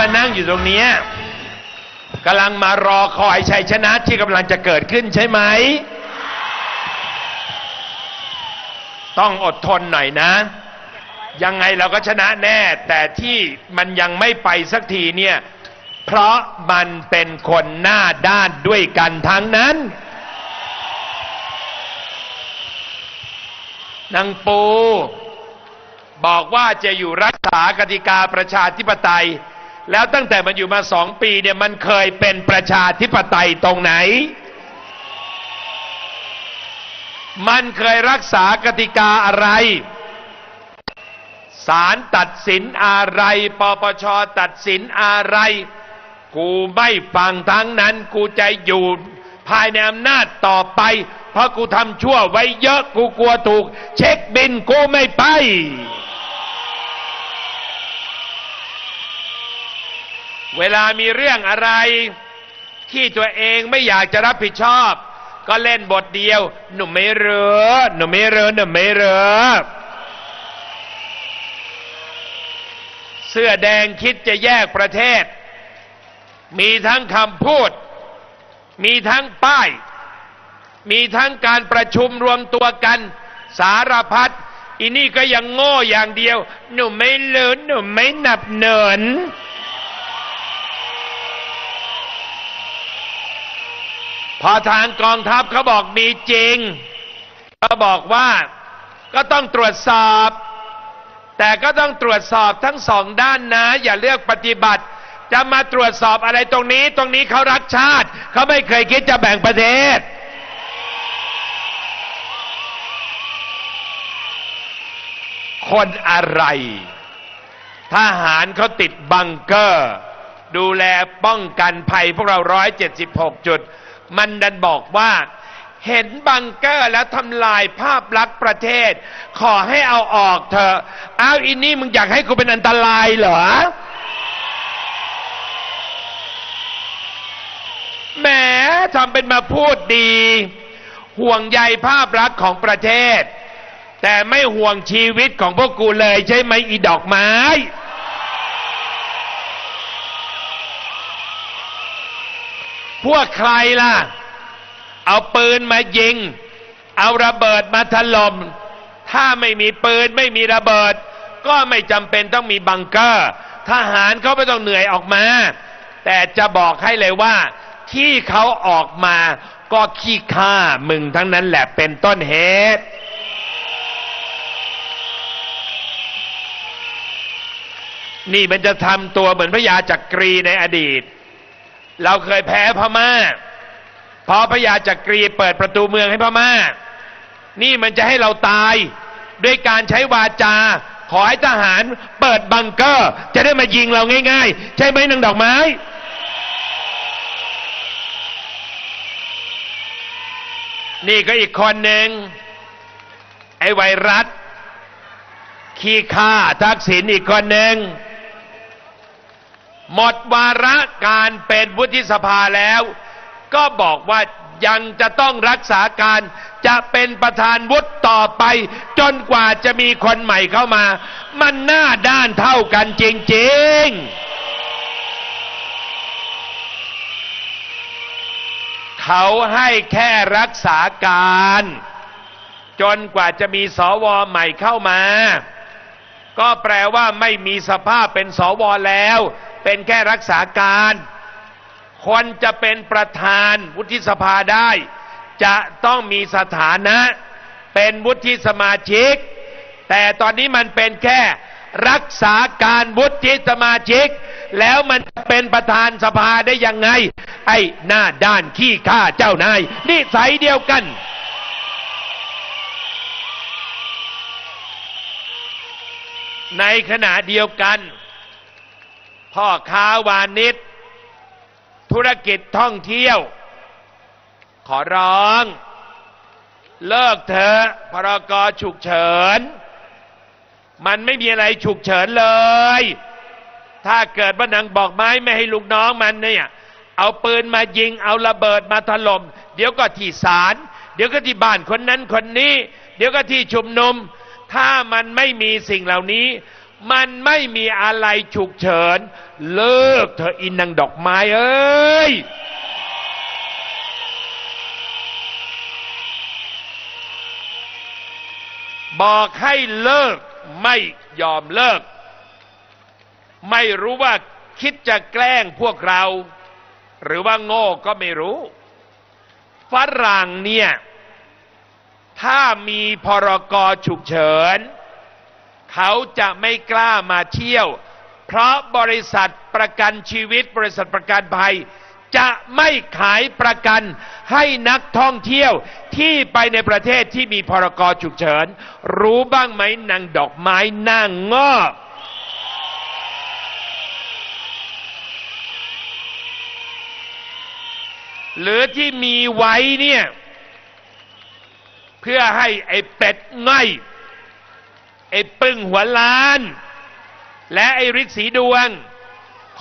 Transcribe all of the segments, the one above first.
มานั่งอยู่ตรงนี้กำลังมารอคอยชัยชนะที่กำลังจะเกิดขึ้นใช่ไหม ต้องอดทนหน่อยนะ ยังไงเราก็ชนะแน่ แต่ที่มันยังไม่ไปสักทีเนี่ย เพราะมันเป็นคนหน้าด้านด้วยกันทั้งนั้นนางปู บอกว่าจะอยู่รักษากติกาประชาธิปไตย แล้วตั้งแต่มันอยู่มาสองปีเนี่ยมันเคยเป็นประชาธิปไตยตรงไหน มันเคยรักษากติกาอะไรศาลตัดสินอะไร ปปชตัดสินอะไร กูไม่ฟังทั้งนั้น กูจะอยู่ภายในอำนาจต่อไป เพราะกูทำชั่วไว้เยอะ กูกลัวถูก เช็คบินกูไม่ไป เวลามีเรื่องอะไร ที่ตัวเองไม่อยากจะรับผิดชอบ ก็เล่นบทเดียว หนุ่มไม่เรือ หนุ่มไม่เรือหนุ่มไม่เรือเสื้อแดงคิดจะแยกประเทศ มีทั้งคำพูด มีทั้งป้าย มีทั้งการประชุมรวมตัวกัน สารพัดอีนี่ก็ยังโง่อย่างเดียว หนุ่มไม่เลินหนุ่มไม่หนับเนิน พอทางกองทัพเขาบอกมีจริงก็บอกว่าก็ต้องตรวจสอบ แต่ก็ต้องตรวจสอบทั้งสองด้านนะ อย่าเลือกปฏิบัติ จะมาตรวจสอบอะไรตรงนี้ ตรงนี้เขารักชาติ เขาไม่เคยคิดจะแบ่งประเทศ คนอะไร ทหารเขาติดบังเกอร์ ดูแลป้องกันภัยพวกเรา 176 จุด มันดันบอกว่าเห็นบังเกอร์แล้วทำลายภาพลักษณ์ประเทศ ขอให้เอาออกเถอะอ้าวอินนี่มึงอยากให้กูเป็นอันตรายเหรอแหมทำเป็นมาพูดดี ห่วงใยภาพลักษณ์ของประเทศ แต่ไม่ห่วงชีวิตของพวกกูเลยใช่ไหมอีดอกไม้ พวกใครล่ะ เอาปืนมายิง เอาระเบิดมาถล่มถ้าไม่มีปืนไม่มีระเบิด ก็ไม่จำเป็นต้องมีบังเกอร์ ทหารเขาไม่ต้องเหนื่อยออกมา แต่จะบอกให้เลยว่า ที่เขาออกมาก็ขี้ข้ามึงทั้งนั้นแหละเป็นต้นเหตุนี่มันจะทำตัวเหมือนพระยาจักรีในอดีต เราเคยแพ้พม่า พอพระยาจักรีเปิดประตูเมืองให้พม่า นี่มันจะให้เราตาย ด้วยการใช้วาจา ขอให้ทหารเปิดบังเกอร์ จะได้มายิงเราง่าย ๆ ใช่ไหมนางดอกไม้ นี่ก็อีกคนหนึ่งไอ้ไวรัส ขี้ข้าทักษิณอีกคนหนึ่ง หมดวาระการเป็นวุฒิสภาแล้ว ก็บอกว่ายังจะต้องรักษาการจะเป็นประธานวุฒิต่อไป จนกว่าจะมีคนใหม่เข้ามา มันหน้าด้านเท่ากันจริง ๆ เขาให้แค่รักษาการ จนกว่าจะมีสวใหม่เข้ามา ก็แปลว่าไม่มีสภาพเป็นสวแล้ว เป็นแค่รักษาการ คนจะเป็นประธานวุฒิสภาได้ จะต้องมีสถานะ เป็นวุฒิสมาชิก แต่ตอนนี้มันเป็นแค่รักษาการวุฒิสมาชิก แล้วมันจะเป็นประธานสภาได้ยังไง ไอ้หน้าด้านขี้ข้าเจ้านายนิสัยเดียวกันในขณะเดียวกัน พ่อค้าวานิชธุรกิจท่องเที่ยว ขอร้อง เลิกเถอะพรกฉุกเฉิน มันไม่มีอะไรฉุกเฉินเลย ถ้าเกิดว่านางบอกไม้ไม่ให้ลูกน้องมันเนี่ยเอาปืนมายิงเอาระเบิดมาถล่มเดี๋ยวก็ที่ศาลเดี๋ยวก็ที่บ้านคนนั้นคนนี้ เดี๋ยวก็ที่ชุมนุม ถ้ามันไม่มีสิ่งเหล่านี้ มันไม่มีอะไรฉุกเฉิน เลิกเธออินนางดอกไม้เอ้ยบอกให้เลิกไม่ยอมเลิก ไม่รู้ว่าคิดจะแกล้งพวกเรา หรือว่าโง่ก็ไม่รู้ ฝรั่งเนี่ย ถ้ามีพรกฉุกเฉิน เขาจะไม่กล้ามาเที่ยว เพราะบริษัทประกันชีวิตบริษัทประกันภัย จะไม่ขายประกันให้นักท่องเที่ยวที่ไปในประเทศที่มีพรกฉุกเฉิน รู้บ้างไหมนางดอกไม้นางงอหรือที่มีไว้เนี่ย เพื่อให้ไอ้เป็ดง่อย ไอ้ปึ้งหัวล้าน และไอ้ริกสีดวง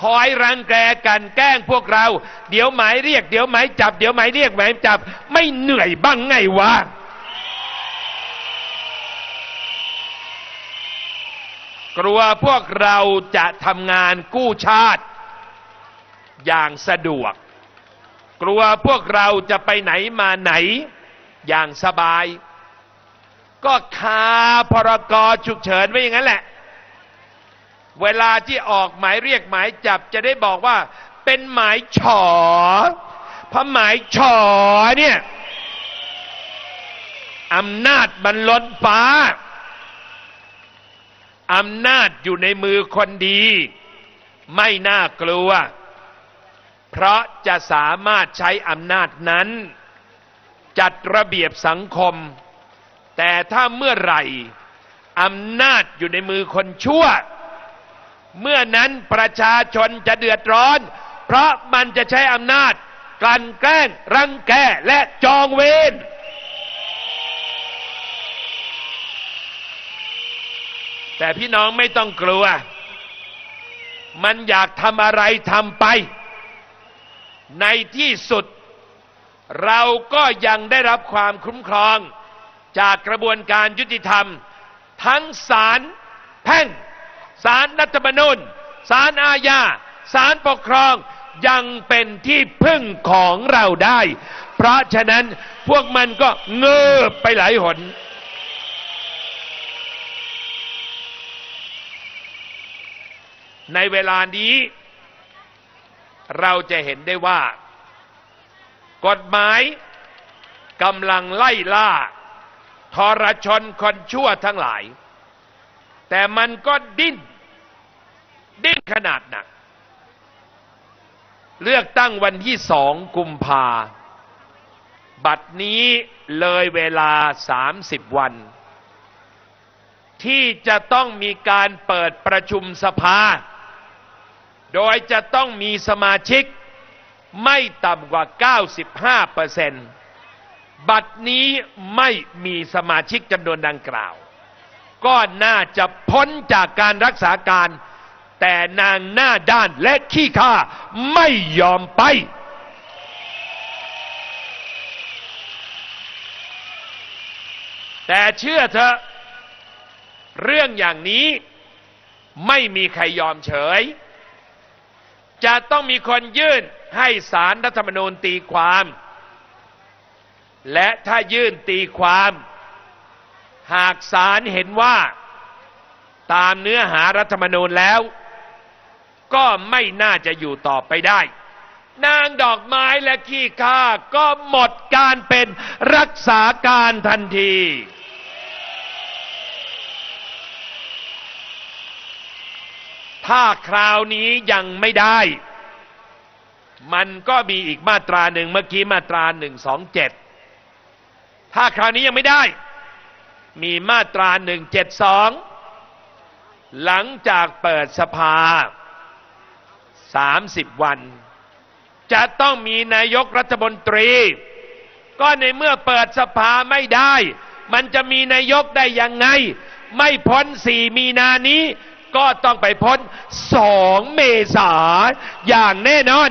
คอยรังแกกันแกล้งพวกเรา เดี๋ยวหมายเรียก เดี๋ยวหมายจับ เดี๋ยวหมายเรียกหมายจับ ไม่เหนื่อยบ้างไงวะกลัวพวกเราจะทำงานกู้ชาติ อย่างสะดวก กลัวพวกเราจะไปไหนมาไหน อย่างสบาย ก็คาพรกรฉุกเฉินไว้อย่างนั้นแหละ เวลาที่ออกหมายเรียกหมายจับจะได้บอกว่า เป็นหมายฉอเพราะหมายฉอเนี่ยอำนาจมันล้นฟ้าอำนาจอยู่ในมือคนดี ไม่น่ากลัว เพราะจะสามารถใช้อำนาจนั้น จัดระเบียบสังคม แต่ถ้าเมื่อไหร่อำนาจอยู่ในมือคนชั่ว เมื่อนั้นประชาชนจะเดือดร้อน เพราะมันจะใช้อำนาจกลั่นแกล้ง รังแกและจองเวรแต่พี่น้องไม่ต้องกลัว มันอยากทำอะไรทำไป ในที่สุด เราก็ยังได้รับความคุ้มครอง จากกระบวนการยุติธรรม ทั้งศาลแพ่งศาลรัฐธรรมนูญศาลอาญาศาลปกครองยังเป็นที่พึ่งของเราได้ เพราะฉะนั้นพวกมันก็เงือบไปหลายหน ในเวลานี้ เราจะเห็นได้ว่า กฎหมายกำลังไล่ล่า ทรชนคนชั่วทั้งหลาย แต่มันก็ดิ้น ดิ้นขนาดหนัก เลือกตั้งวันที่สองกุมภา บัดนี้เลยเวลา 30 วัน ที่จะต้องมีการเปิดประชุมสภา โดยจะต้องมีสมาชิกไม่ต่ำกว่า 95เปอร์เซ็นต์ บัดนี้ไม่มีสมาชิกจำนวนดังกล่าว ก็น่าจะพ้นจากการรักษาการ แต่นางหน้าด้านและขี้ข้าไม่ยอมไป แต่เชื่อเถอะ เรื่องอย่างนี้ไม่มีใครยอมเฉย จะต้องมีคนยื่นให้สารรัฐธรรมนูญตีความ และถ้ายื่นตีความ หากศาลเห็นว่า ตามเนื้อหารัฐธรรมนูญแล้ว ก็ไม่น่าจะอยู่ต่อไปได้ นางดอกไม้และขี้ข้าก็หมดการเป็นรักษาการทันที ถ้าคราวนี้ยังไม่ได้ มันก็มีอีกมาตราหนึ่งเมื่อกี้มาตราหนึ่งสองเจ็ด ถ้าคราวนี้ยังไม่ได้ มีมาตราหนึ่งเจ็ดสองหลังจากเปิดสภา30วัน จะต้องมีนายกรัฐมนตรี ก็ในเมื่อเปิดสภาไม่ได้ มันจะมีนายกได้ยังไง ไม่พ้นสี่มีนานี้ ก็ต้องไปพ้นสองเมษาอย่างแน่นอน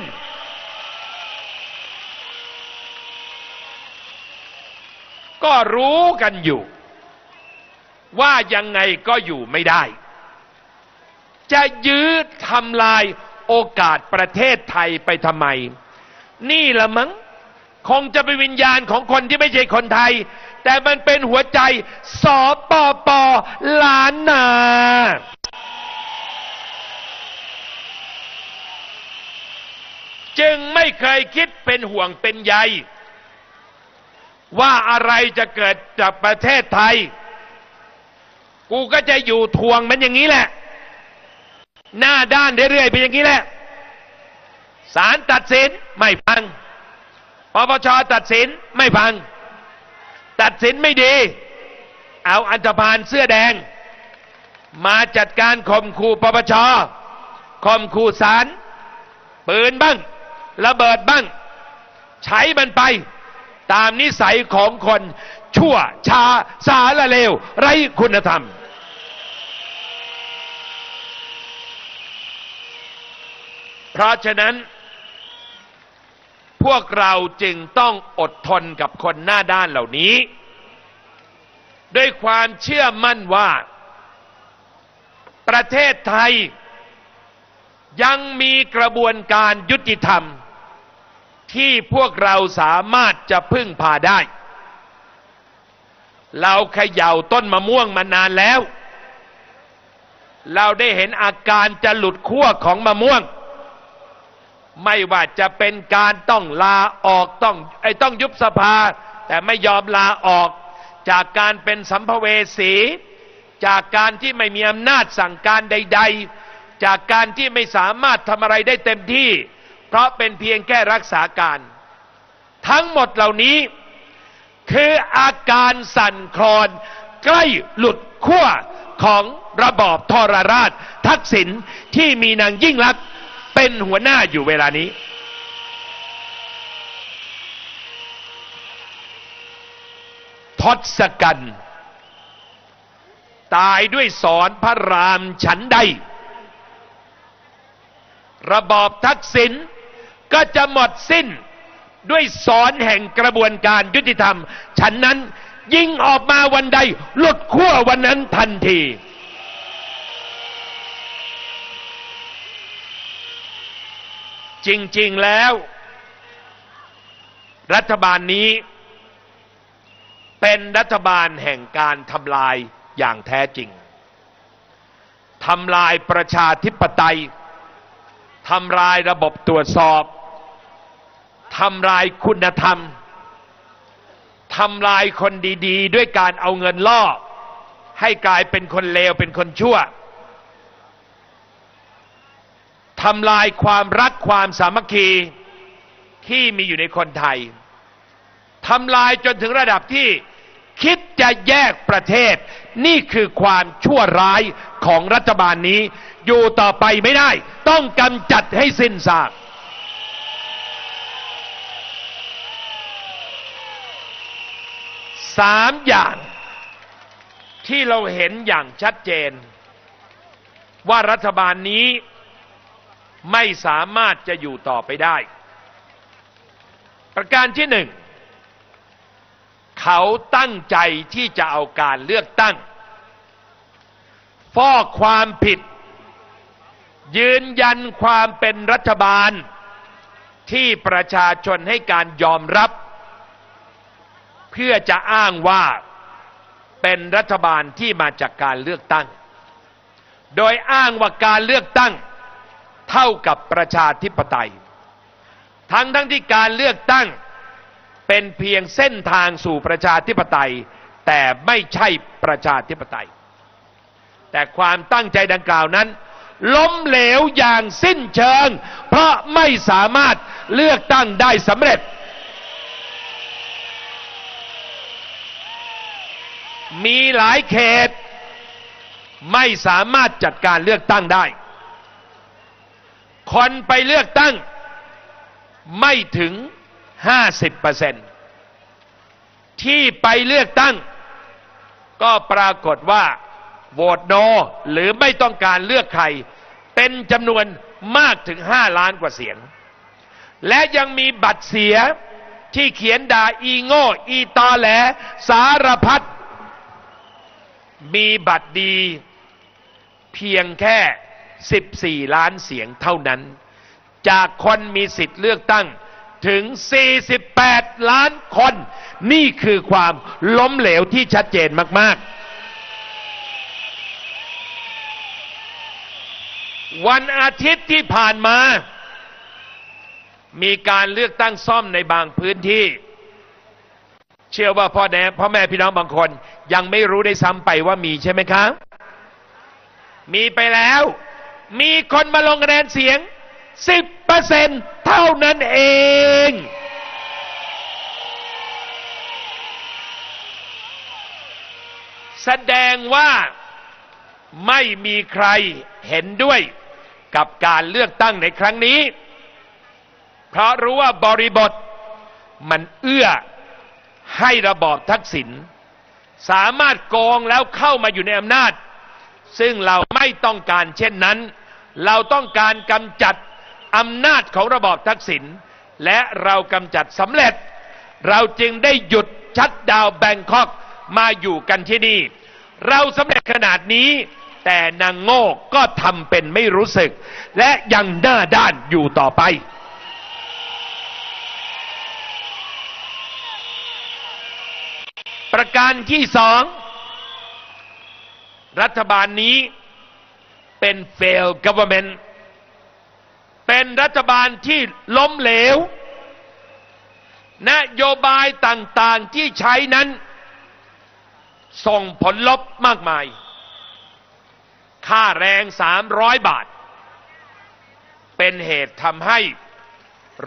ก็รู้กันอยู่ ว่ายังไงก็อยู่ไม่ได้ จะยื้อทำลายโอกาสประเทศไทยไปทำไม นี่ละมั้งคงจะเป็นวิญญาณของคนที่ไม่ใช่คนไทย แต่มันเป็นหัวใจสอปอปอล้านนาจึงไม่เคยคิดเป็นห่วงเป็นใย ว่าอะไรจะเกิดจากประเทศไทย กูก็จะอยู่ทวงมันอย่างนี้แหละ หน้าด้านเรื่อยๆไปอย่างนี้แหละศาลตัดสินไม่ฟังปปชตัดสินไม่ฟัง ตัดสินไม่ดี เอาอันธพาลเสื้อแดง มาจัดการข่มขู่ปปชข่มขู่ศาลปืนบ้าง ระเบิดบ้าง ใช้มันไป ตามนิสัยของคนชั่วชาสาละเลว ไร้คุณธรรม เพราะฉะนั้น พวกเราจึงต้องอดทนกับคนหน้าด้านเหล่านี้ ด้วยความเชื่อมั่นว่า ประเทศไทยยังมีกระบวนการยุติธรรม ที่พวกเราสามารถจะพึ่งพาได้ เราเขย่าต้นมะม่วงมานานแล้ว เราได้เห็นอาการจะหลุดขั้วของมะม่วง ไม่ว่าจะเป็นการต้องลาออกต้องไอ้ต้องยุบสภา แต่ไม่ยอมลาออก จากการเป็นสัมภเวสี จากการที่ไม่มีอำนาจสั่งการใด ๆ จากการที่ไม่สามารถทำอะไรได้เต็มที่ เพราะเป็นเพียงแค่รักษาการ ทั้งหมดเหล่านี้ คืออาการสั่นคลอน ใกล้หลุดขั้วของระบอบทรราช ทักษิณที่มีนางยิ่งลักษณ์เป็นหัวหน้าอยู่เวลานี้ ทศกัณฐ์ตายด้วยสอนพระรามฉันใด ระบอบทักษิณ ก็จะหมดสิ้นด้วยสอนแห่งกระบวนการยุติธรรม ฉันนั้นยิงออกมาวันใด หลุดขั้ววันนั้นทันที จริง ๆ แล้ว รัฐบาลนี้ เป็นรัฐบาลแห่งการทำลายอย่างแท้จริงทำลายประชาธิปไตยทำลายระบบตรวจสอบ ทำลายคุณธรรมทำลายคนดี ๆ ด้วยการเอาเงินล่อ ให้กลายเป็นคนเลวเป็นคนชั่วทำลายความรักความสามัคคีที่มีอยู่ในคนไทยทำลายจนถึงระดับที่คิดจะแยกประเทศ นี่คือความชั่วร้ายของรัฐบาลนี้ อยู่ต่อไปไม่ได้ ต้องกำจัดให้สิ้นซาก สามอย่างที่เราเห็นอย่างชัดเจน ว่ารัฐบาลนี้ไม่สามารถจะอยู่ต่อไปได้ ประการที่หนึ่ง เขาตั้งใจที่จะเอาการเลือกตั้ง ฟอกความผิด ยืนยันความเป็นรัฐบาลที่ประชาชนให้การยอมรับ เพื่อจะอ้างว่าเป็นรัฐบาลที่มาจากการเลือกตั้ง โดยอ้างว่าการเลือกตั้งเท่ากับประชาธิปไตย ทั้งทั้งที่การเลือกตั้งเป็นเพียงเส้นทางสู่ประชาธิปไตย แต่ไม่ใช่ประชาธิปไตย แต่ความตั้งใจดังกล่าวนั้น ล้มเหลวอย่างสิ้นเชิง เพราะไม่สามารถเลือกตั้งได้สำเร็จ มีหลายเขต ไม่สามารถจัดการเลือกตั้งได้ คนไปเลือกตั้งไม่ถึง 50%ที่ไปเลือกตั้ง ก็ปรากฏว่าโหวตโนหรือไม่ต้องการเลือกใคร เป็นจำนวนมากถึง 5 ล้านกว่าเสียง และยังมีบัตรเสียที่เขียนด่าอีโง่ อีตอแหล สารพัด มีบัตรดีเพียงแค่ 14 ล้านเสียงเท่านั้น จากคนมีสิทธิ์เลือกตั้งถึง 48 ล้านคน นี่คือความล้มเหลวที่ชัดเจนมาก ๆ วันอาทิตย์ที่ผ่านมา มีการเลือกตั้งซ่อมในบางพื้นที่ เชื่อว่าพ่อแม่พ่อแม่พี่น้องบางคน ยังไม่รู้ได้ซ้ำไปว่ามีใช่ไหมคะ มีไปแล้ว มีคนมาลงคะแนนเสียง 10%เท่านั้นเอง แสดงว่าไม่มีใครเห็นด้วยกับการเลือกตั้งในครั้งนี้ เพราะรู้ว่าบริบทมันเอื้อ ให้ระบอบทักษิณสามารถโกงแล้วเข้ามาอยู่ในอำนาจ ซึ่งเราไม่ต้องการเช่นนั้น เราต้องการกำจัดอำนาจของระบอบทักษิณและเรากำจัดสำเร็จ เราจึงได้หยุดชัดดาวแบงคอกมาอยู่กันที่นี่ เราสำเร็จขนาดนี้แต่นางโง่ก็ทำเป็นไม่รู้สึก และยังหน้าด้านอยู่ต่อไป ประการที่สอง รัฐบาลนี้เป็น fail government เป็นรัฐบาลที่ล้มเหลว นโยบายต่างๆที่ใช้นั้น ส่งผลลบมากมาย ค่าแรง300บาท เป็นเหตุทำให้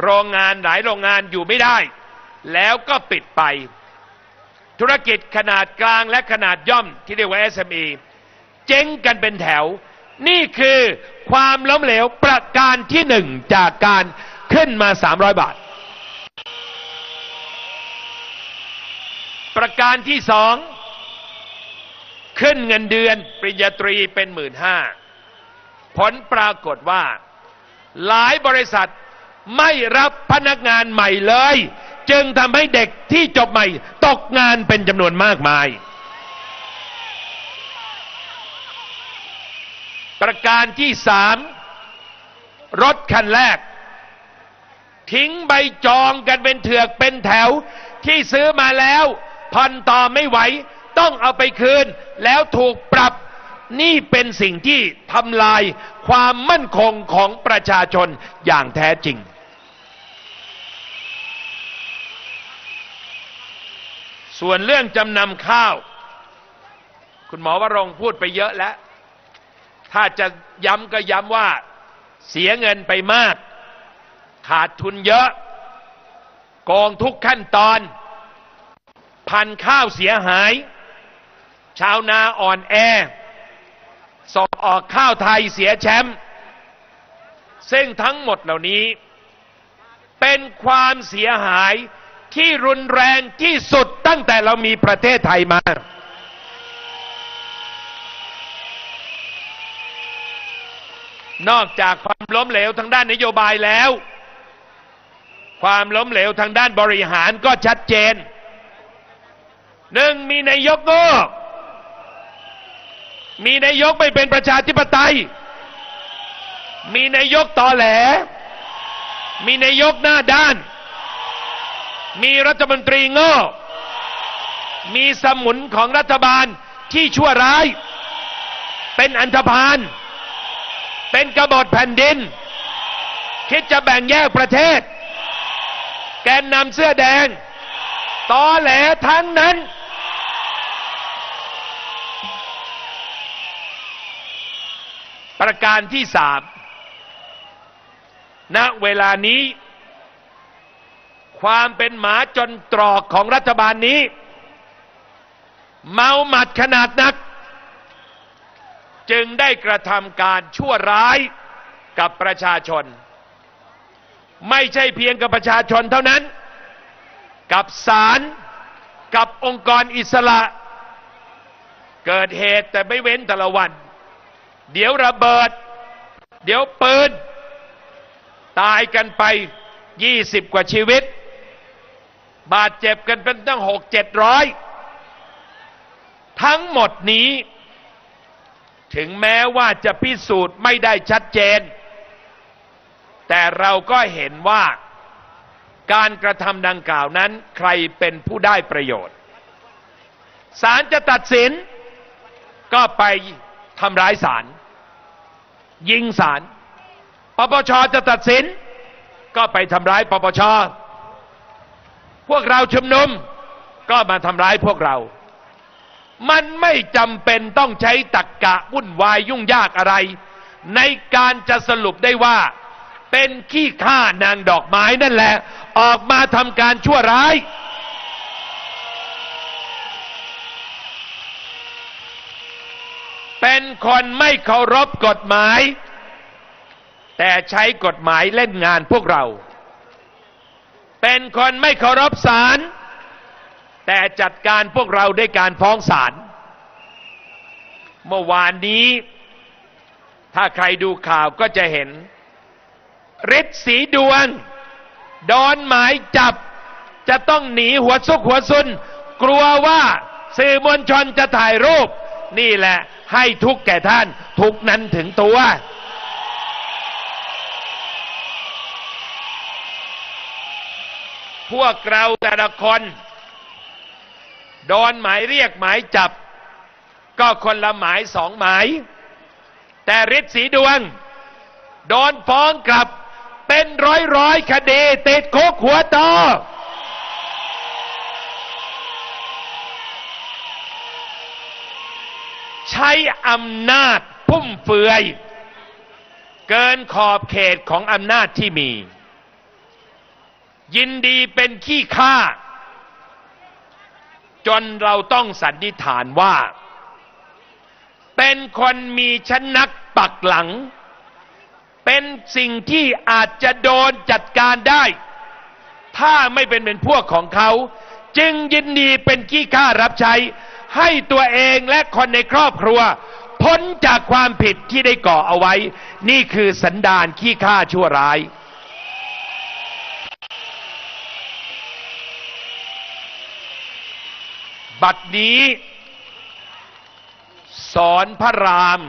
โรงงานหลายโรงงานอยู่ไม่ได้ แล้วก็ปิดไป ธุรกิจขนาดกลางและขนาดย่อมที่เรียกว่า SME เจ๊งกันเป็นแถว นี่คือความล้มเหลวประการที่หนึ่งจากการขึ้นมา 300 บาท ประการที่สองขึ้นเงินเดือน ปริญญาตรีเป็นหมื่นห้าผลปรากฏว่า หลายบริษัทไม่รับพนักงานใหม่เลย จึงทำให้เด็กที่จบใหม่ ตกงานเป็นจำนวนมากมาย ประการที่สามรถคันแรก ทิ้งใบจองกันเป็นเถือกเป็นแถว ที่ซื้อมาแล้วผ่อนต่อไม่ไหว ต้องเอาไปคืน แล้วถูกปรับนี่เป็นสิ่งที่ทำลายความมั่นคงของประชาชนอย่างแท้จริง ส่วนเรื่องจำนำข้าว คุณหมอวรงพูดไปเยอะแล้ว ถ้าจะย้ำก็ย้ำว่า เสียเงินไปมาก ขาดทุนเยอะโกงทุกขั้นตอน พันข้าวเสียหาย ชาวนาอ่อนแอส่งออกข้าวไทยเสียแชมป์ซึ่งทั้งหมดเหล่านี้ เป็นความเสียหาย ที่รุนแรงที่สุดตั้งแต่เรามีประเทศไทยมา นอกจากความล้มเหลวทางด้านนโยบายแล้ว ความล้มเหลวทางด้านบริหารก็ชัดเจน หนึ่งมีนายกโง่มีนายกไม่เป็นประชาธิปไตย มีนายกตอแหล มีนายกหน้าด้าน มีรัฐมนตรีโง่ มีสมุนของรัฐบาลที่ชั่วร้าย เป็นอันธพาล เป็นกบฏแผ่นดิน คิดจะแบ่งแยกประเทศ แกนนำเสื้อแดง ตอแหลทั้งนั้น ประการที่สามณเวลานี้ ความเป็นหมาจนตรอกของรัฐบาลนี้ เมาหมัดขนาดนัก จึงได้กระทำการชั่วร้ายกับประชาชน ไม่ใช่เพียงกับประชาชนเท่านั้น กับศาลกับองค์กรอิสระ เกิดเหตุแต่ไม่เว้นแต่ละวัน เดี๋ยวระเบิด เดี๋ยวปืน ตายกันไปยี่สิบกว่าชีวิต บาดเจ็บกันเป็นตั้งหกเจ็ดร้อยทั้งหมดนี้ ถึงแม้ว่าจะพิสูจน์ไม่ได้ชัดเจน แต่เราก็เห็นว่าการกระทำดังกล่าวนั้นใครเป็นผู้ได้ประโยชน์ศาลจะตัดสิน ก็ไปทำร้ายศาลยิงศาลปปชจะตัดสิน ก็ไปทำร้ายปปช วกเราชุมนุมก็มาทำร้ายพวกเรา มันไม่จำเป็นต้องใช้ตักกะวุ่นวายยุ่งยากอะไร ในการจะสรุปได้ว่า เป็นขี้ข้านางดอกไม้นั่นแหละ ออกมาทำการชั่วร้าย เป็นคนไม่เคารพกฎหมาย แต่ใช้กฎหมายเล่นงานพวกเรา เป็นคนไม่เคารพศาลแต่จัดการพวกเราด้วยการฟ้องศาลเมื่อวานนี้ ถ้าใครดูข่าวก็จะเห็นฤทธิ์สีดวงโดนหมายจับ จะต้องหนีหัวซุกหัวซุน กลัวว่าสื่อมวลชนจะถ่ายรูป นี่แหละให้ทุกแก่ท่าน ทุกนั้นถึงตัว พวกเราแต่ละคน โดนหมายเรียกหมายจับ ก็คนละหมายสองหมาย แต่ฤทธิ์สีดวง โดนฟ้องกลับเป็นร้อยร้อยคดีติดคุกหัวโตใช้อำนาจพุ่มเฟือย เกินขอบเขตของอำนาจที่มี ยินดีเป็นขี้ข้าจนเราต้องสันนิษฐานว่า เป็นคนมีชนักปักหลัง เป็นสิ่งที่อาจจะโดนจัดการได้ ถ้าไม่เป็นเป็นพวกของเขา จึงยินดีเป็นขี้ข้ารับใช้ ให้ตัวเองและคนในครอบครัว พ้นจากความผิดที่ได้ก่อเอาไว้ นี่คือสันดานขี้ข้าชั่วร้าย บัดนี้ สอนพระราม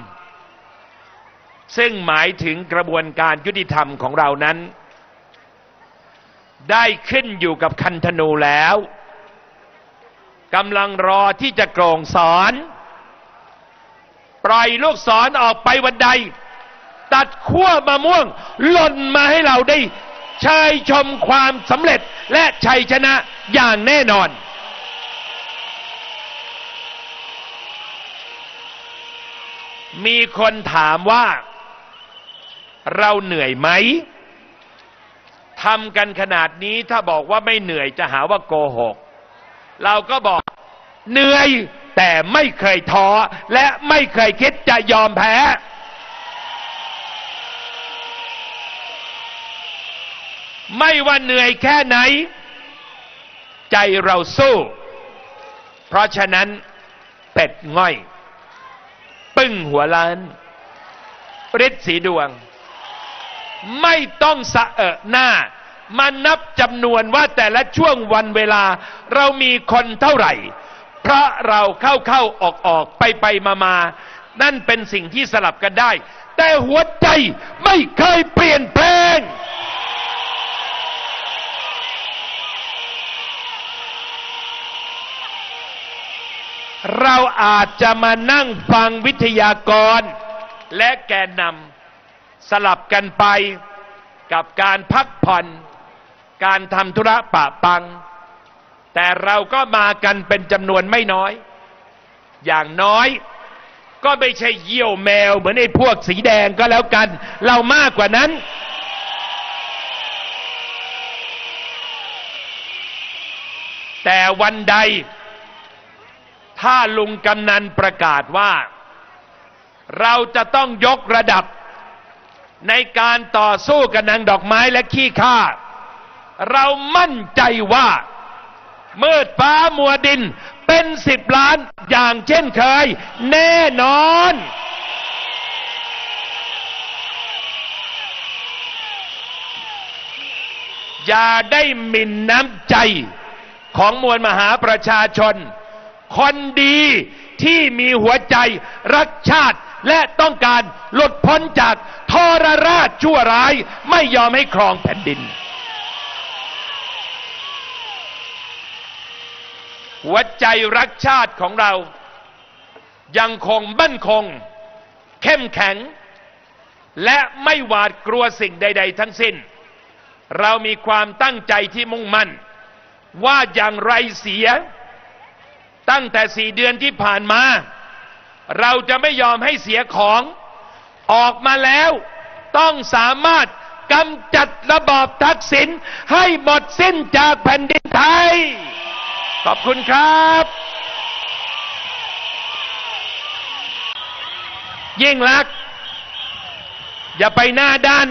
ซึ่งหมายถึงกระบวนการยุติธรรมของเรานั้น ได้ขึ้นอยู่กับคันธนูแล้วกำลังรอที่จะโกรงสอน ปล่อยลูกศรอออกไปวันใด ตัดขั้วมะม่วงหล่นมาให้เราได้ชายชมความสำเร็จและชัยชนะอย่างแน่นอน มีคนถามว่า เราเหนื่อยไหมทำกันขนาดนี้ถ้าบอกว่าไม่เหนื่อยจะหาว่าโกหก เราก็บอกเหนื่อยแต่ไม่เคยท้อและไม่เคยคิดจะยอมแพ้ ไม่ว่าเหนื่อยแค่ไหน ใจเราสู้ เพราะฉะนั้นเป็ดง่อย ปึ้งหัวล้านฤทธิ์สีดวง ไม่ต้องสะเอะหน้า มานับจำนวนว่าแต่ละช่วงวันเวลา เรามีคนเท่าไหร่เพราะเราเข้าเข้าออกออกไปไปมามานั่นเป็นสิ่งที่สลับกันได้ แต่หัวใจไม่เคยเปลี่ยนแปลง เราอาจจะมานั่งฟังวิทยากร และแกนนำสลับกันไปกับการพักผ่อน การทำธุระปะปัง แต่เราก็มากันเป็นจำนวนไม่น้อย อย่างน้อยก็ไม่ใช่เยี่ยวแมวเหมือนไอ้พวกสีแดงก็แล้วกัน เรามากกว่านั้น แต่วันใด ถ้าลุงกำนันประกาศว่า เราจะต้องยกระดับในการต่อสู้กับนางดอกไม้และขี้ข้าเรามั่นใจว่า มืดฟ้ามัวดินเป็นสิบล้านอย่างเช่นเคย แน่นอน อย่าได้หมิ่นน้ำใจของมวลมหาประชาชน คนดีที่มีหัวใจรักชาติ และต้องการหลุดพ้นจากทรราชชั่วร้าย ไม่ยอมให้ครองแผ่นดิน หัวใจรักชาติของเรา ยังคงมั่นคง เข้มแข็ง และไม่หวาดกลัวสิ่งใด ๆ ทั้งสิ้น เรามีความตั้งใจที่มุ่งมั่น ว่าอย่างไรเสีย ตั้งแต่สี่เดือนที่ผ่านมา เราจะไม่ยอมให้เสียของออกมาแล้ว ต้องสามารถกำจัดระบอบทักษิณให้หมดสิ้นจากแผ่นดินไทย ขอบคุณครับ ยิ่งลักษ์อย่าไปหน้าด้าน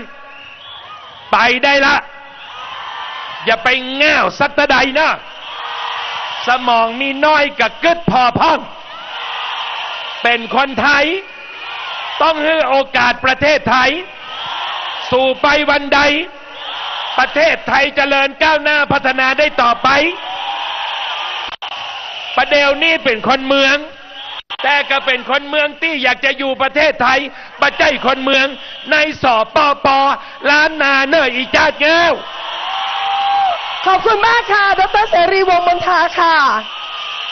ไปได้ละ อย่าไปแง่วสักตะใดนะ สมองมีน้อยกับกึดพอพ่อง เป็นคนไทย ต้องให้โอกาสประเทศไทย สู่ไปวันใด ประเทศไทยเจริญก้าวหน้าพัฒนาได้ต่อไป ประเดี๋ยวนี้เป็นคนเมือง แต่ก็เป็นคนเมืองที่อยากจะอยู่ประเทศไทยประใจคนเมือง ในสอปอปอล้านนาเนออีจาดแง้ว ขอบคุณมากค่ะ ดรเสรีวงศ์มนทาค่ะ